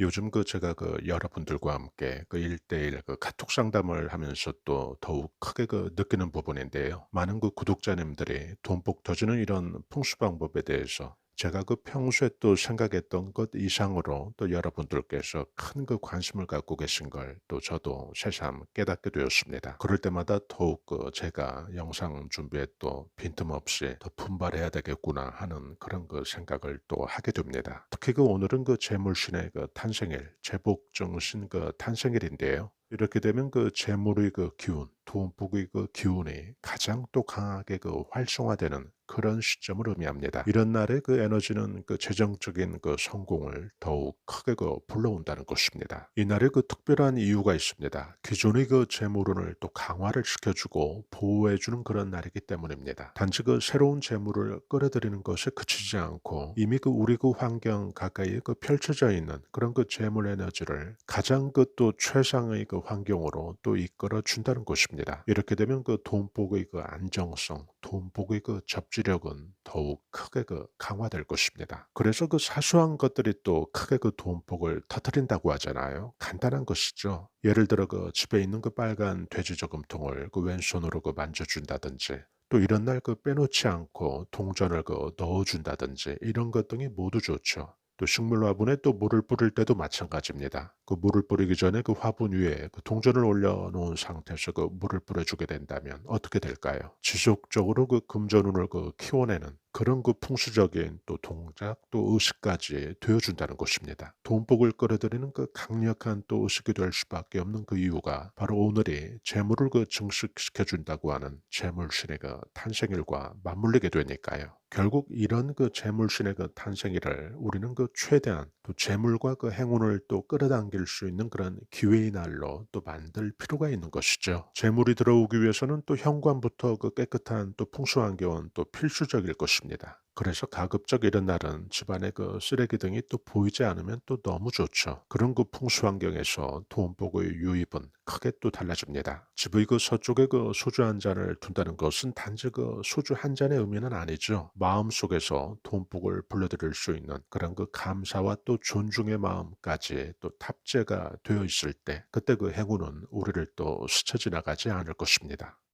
요즘 그 제가 그 여러분들과 함께 그 1대1 그 카톡 상담을 하면서 또 더욱 크게 그 느끼는 부분인데요. 많은 그 구독자님들이 돈복 터지는 이런 풍수 방법에 대해서 제가 그 평소에 또 생각했던 것 이상으로 또 여러분들께서 큰 그 관심을 갖고 계신 걸 또 저도 새삼 깨닫게 되었습니다. 그럴 때마다 더욱 그 제가 영상 준비에 또 빈틈없이 더 분발해야 되겠구나 하는 그런 그 생각을 또 하게 됩니다. 특히 그 오늘은 그 재물신의 그 탄생일, 재복정신 그 탄생일인데요. 이렇게 되면 그 재물의 그 기운, 돈복의 그 기운이 가장 또 강하게 그 활성화되는 그런 시점을 의미합니다. 이런 날에 그 에너지는 그 재정적인 그 성공을 더욱 크게 그 불러온다는 것입니다. 이날에 그 특별한 이유가 있습니다. 기존의 그 재물운을 또 강화를 시켜주고 보호해주는 그런 날이기 때문입니다. 단지 그 새로운 재물을 끌어들이는 것에 그치지 않고 이미 그 우리 그 환경 가까이에 그 펼쳐져 있는 그런 그 재물 에너지를 가장 그 또 최상의 그 환경으로 또 이끌어 준다는 것입니다. 이렇게 되면 그 돈복의 그 안정성, 돈복의 그 접지 력은 더욱 크게 그 강화될 것입니다. 그래서 그 사소한 것들이 또 크게 그 돈복을 터뜨린다고 하잖아요. 간단한 것이죠. 예를 들어 그 집에 있는 그 빨간 돼지 저금통을 그 왼손으로 그 만져준다든지 또 이런 날 그 빼놓지 않고 동전을 그 넣어준다든지 이런 것 등이 모두 좋죠. 또 식물 화분에 또 물을 뿌릴 때도 마찬가지입니다. 그 물을 뿌리기 전에 그 화분 위에 그 동전을 올려놓은 상태에서 그 물을 뿌려주게 된다면 어떻게 될까요? 지속적으로 그 금전운을 그 키워내는 그런 그 풍수적인 또 동작 또 의식까지 되어준다는 것입니다. 돈복을 끌어들이는 그 강력한 또 의식이 될 수밖에 없는 그 이유가 바로 오늘이 재물을 그 증식시켜준다고 하는 재물신의 그 탄생일과 맞물리게 되니까요. 결국 이런 그 재물신의 그 탄생일을 우리는 그 최대한 또 재물과 그 행운을 또 끌어당길 수 있는 그런 기회의 날로 또 만들 필요가 있는 것이죠. 재물이 들어오기 위해서는 또 현관부터 그 깨끗한 또 풍수 환경은 또 필수적일 것입니다. 그래서 가급적 이런 날은 집안에 그 쓰레기 등이 또 보이지 않으면 또 너무 좋죠. 그런 그 풍수 환경에서 돈복의 유입은 크게 또 달라집니다. 집의 그 서쪽에 그 소주 한 잔을 둔다는 것은 단지 그 소주 한 잔의 의미는 아니죠. 마음 속에서 돈복을 불러들일 수 있는 그런 그 감사와 또 존중의 마음까지 또 탑재가 되어 있을 때 그때 그 행운은 우리를 또 스쳐 지나가지 않을 것입니다.